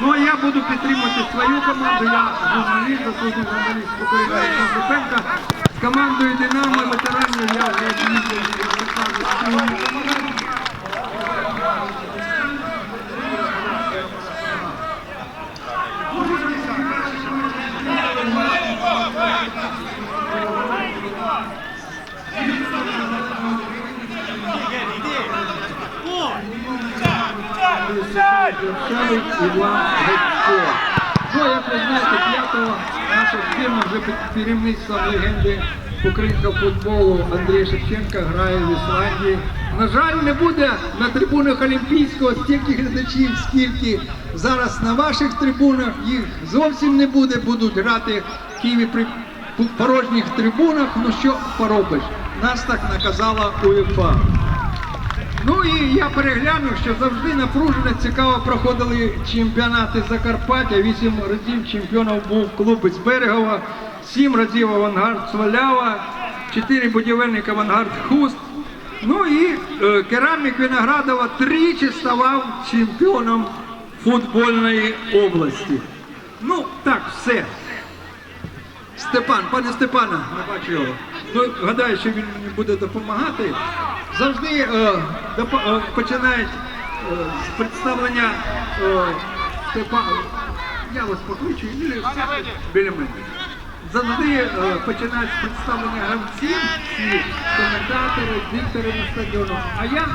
Ну а я буду підтримувати свою команду. Я журналіст, заслужений журналіст Україна Шевченка. З командою Динамо ветеранів я вже їздив. Шевик Іван Гетько. Ну, п'ятого наша фірма вже під керівництвом легенди українського футболу Андрія Шевченка грає в Ісландії. На жаль, не буде на трибунах Олімпійського стільки глядачів, скільки зараз на ваших трибунах. Їх зовсім не буде, будуть грати в Києві при порожніх трибунах. Ну що поробиш? Нас так наказала УЄФА. Ну і я переглянув, що завжди напружено цікаво проходили чемпіонати Закарпаття. Вісім разів чемпіоном був клуб із Берегова, сім разів авангард Свалява, чотири будівельник авангард Хуст. Ну і е, керамік Виноградова тричі ставав чемпіоном футбольної області. Ну, так, все. Степан, пане Степане, не бачу його. Ну, гадаю, що він мені буде допомагати. Завжди е, допо- е, починають е, з представлення е, Степана. Я вас покличу біля, біля мене. Завжди е, починають з представлення гравців, всі коментатори, диктори на стадіону. А я